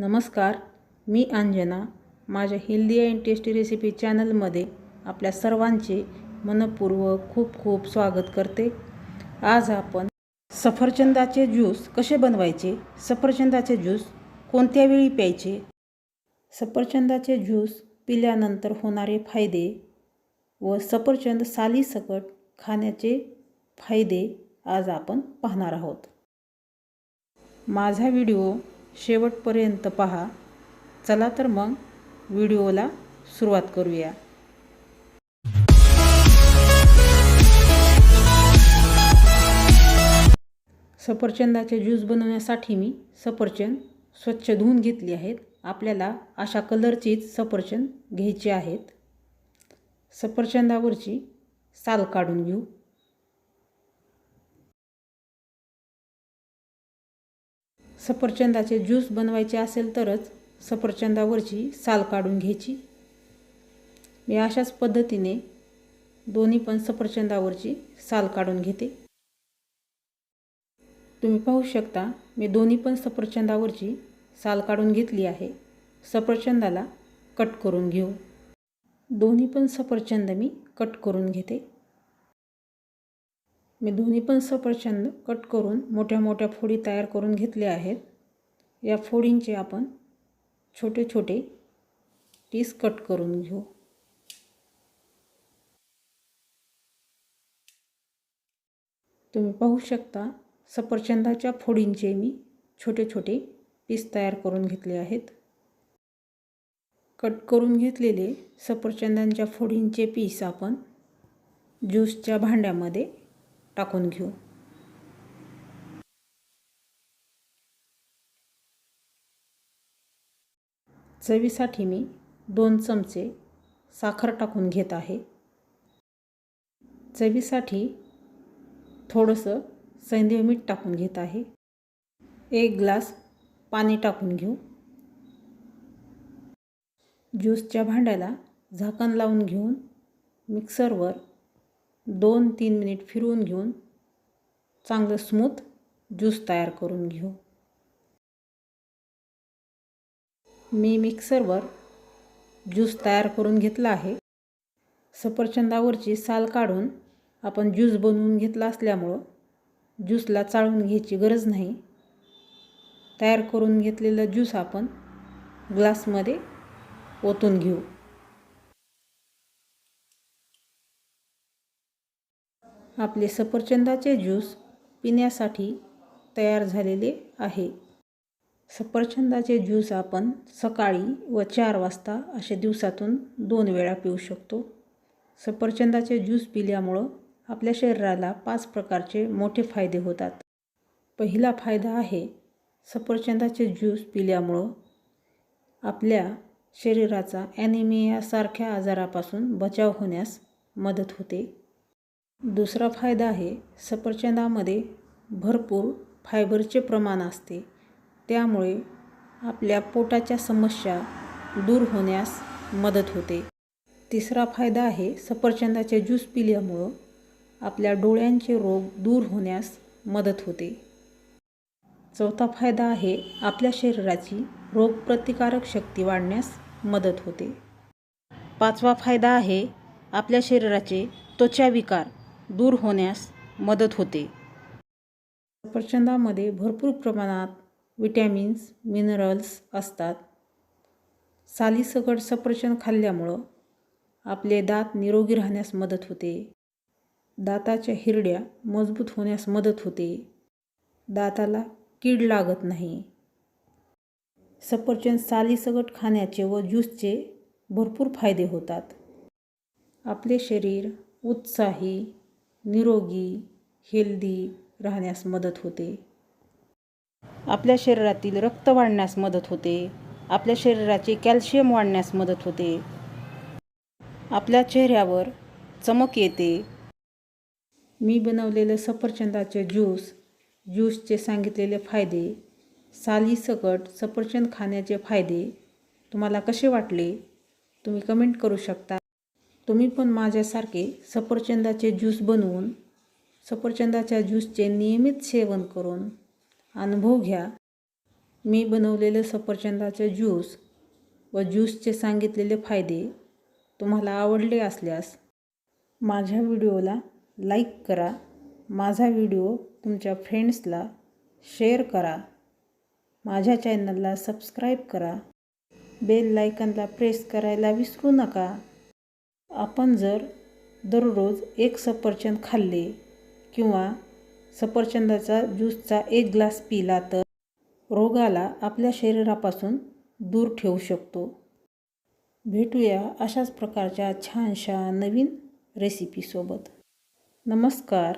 नमस्कार मी अंजना. माझ्या healthy and tasty recipe चॅनलमध्ये आपल्या सर्वांचे मनपूर्वक खूप खूप स्वागत करते. आज आपण सफरचंदाचे ज्यूस कसे बनवायचे सफरचंदाचे ज्यूस कोणत्या वेळी प्यायचे सफरचंदाचे ज्यूस पिल्यानंतर होणारे फायदे व सफरचंद सालीसकट खाण्याचे फायदे आज आपण पाहणार आहोत. माझा व्हिडिओ शेवटपर्यंत पहा. चला तर मग व्हिडिओला सुरुवात करूया. सफरचंदाचे ज्यूस बनवण्यासाठी मी सफरचंद स्वच्छ धुवून घेतली आहेत. आपल्याला अशा कलरचीच सफरचंद घ्यायची आहेत. सफरचंदावरची साल काढून घेऊ. सफरचंदाचे ज्यूस बनवायचे असेल तरच सफरचंदावरची साल काढून घ्यायची. मी अशाच पद्धतीने दोन्ही पण सफरचंदावरची साल काढून घेते. तुम्ही पाहू शकता मी दोन्ही पण सफरचंदावरची साल काढून घेतली आहे. सफरचंदाला कट करून घेऊ. दोन्ही पण सफरचंद मी कट करून घेते. मी दोन्ही पण सफरचंद कट करून मोठ्या मोठ्या फोडी तयार करून घेतल्या आहेत. या फोडींचे आपण छोटे छोटे पीस कट करून घेऊ. तुम्ही पाहू शकता सफरचंदाच्या फोडींचे मी छोटे छोटे पीस तयार करून घेतले आहेत. कट करून घेतलेले सफरचंदांच्या फोडींचे पीस आपण ज्यूसच्या भांड्यामध्ये टाकून घेऊ. चवीसाठी मी दोन चमचे साखर टाकून घेत आहे. चवीसाठी थोडंसं सैंदव मीठ टाकून घेत आहे. एक ग्लास पाणी टाकून घेऊ. ज्यूसच्या भांड्याला झाकण लावून घेऊन मिक्सरवर दोन तीन मिनिट फिरवून घेऊन चांगलं स्मूथ ज्यूस तयार करून घेऊ. मी मिक्सरवर ज्यूस तयार करून घेतला आहे. सफरचंदावरची साल काढून आपण ज्यूस बनवून घेतला असल्यामुळं ज्यूसला चाळून घ्यायची गरज नाही. तयार करून घेतलेला ज्यूस आपण ग्लासमध्ये ओतून घेऊ. आपले सफरचंदाचे ज्यूस पिण्यासाठी तयार झालेले आहे. सफरचंदाचे ज्यूस आपण सकाळी व चार वाजता असे दिवसातून दोन वेळा पिऊ शकतो. सफरचंदाचे ज्यूस पिल्यामुळं आपल्या शरीराला पाच प्रकारचे मोठे फायदे होतात. पहिला फायदा आहे सफरचंदाचे ज्यूस पिल्यामुळं आपल्या शरीराचा ॲनिमियासारख्या आजारापासून बचाव होण्यास मदत होते. दुसरा फायदा आहे सफरचंदामध्ये भरपूर फायबरचे प्रमाण असते. त्यामुळे आपल्या पोटाच्या समस्या दूर होण्यास मदत होते. तिसरा फायदा आहे सफरचंदाचे ज्यूस पिल्यामुळं आपल्या डोळ्यांचे रोग दूर होण्यास मदत होते. चौथा फायदा आहे आपल्या शरीराची रोगप्रतिकारक शक्ती वाढण्यास मदत होते. पाचवा फायदा आहे आपल्या शरीराचे त्वचा विकार दूर होण्यास मदत होते. सफरचंदामध्ये भरपूर प्रमाणात विटॅमिन्स मिनरल्स असतात. सालीसकट सफरचंद खाल्ल्यामुळं आपले दात निरोगी राहण्यास मदत होते. दाताच्या हिरड्या मजबूत होण्यास मदत होते. दाताला कीड लागत नाही. सफरचंद सालीसकट खाण्याचे व ज्यूसचे भरपूर फायदे होतात. आपले शरीर उत्साही निरोगी हेल्दी राहण्यास मदत होते. आपल्या शरीरातील रक्त वाढण्यास मदत होते. आपल्या शरीराचे कॅल्शियम वाढण्यास मदत होते. आपल्या चेहऱ्यावर चमक येते. मी बनवलेलं सफरचंदाचे ज्यूस ज्यूसचे सांगितलेले फायदे सालीसकट सफरचंद खाण्याचे फायदे तुम्हाला कसे वाटले तुम्ही कमेंट करू शकता. तुम्ही पण माझ्यासारखे सफरचंदाचे ज्यूस बनवून सफरचंदाच्या ज्यूसचे नियमित सेवन करून अनुभव घ्या. मी बनवलेलं सफरचंदाचे ज्यूस व ज्यूसचे सांगितलेले फायदे तुम्हाला आवडले असल्यास माझ्या व्हिडिओला लाईक करा. माझा व्हिडिओ तुमच्या फ्रेंड्सला शेअर करा. माझ्या चॅनलला सबस्क्राईब करा. बेल लायकनला प्रेस करायला विसरू नका. आपण जर दररोज एक सफरचंद खाल्ले किंवा सफरचंदाचा ज्यूसचा एक ग्लास पिला तर रोगाला आपल्या शरीरापासून दूर ठेवू शकतो. भेटूया अशाच प्रकारच्या छानशा नवीन रेसिपीसोबत नमस्कार.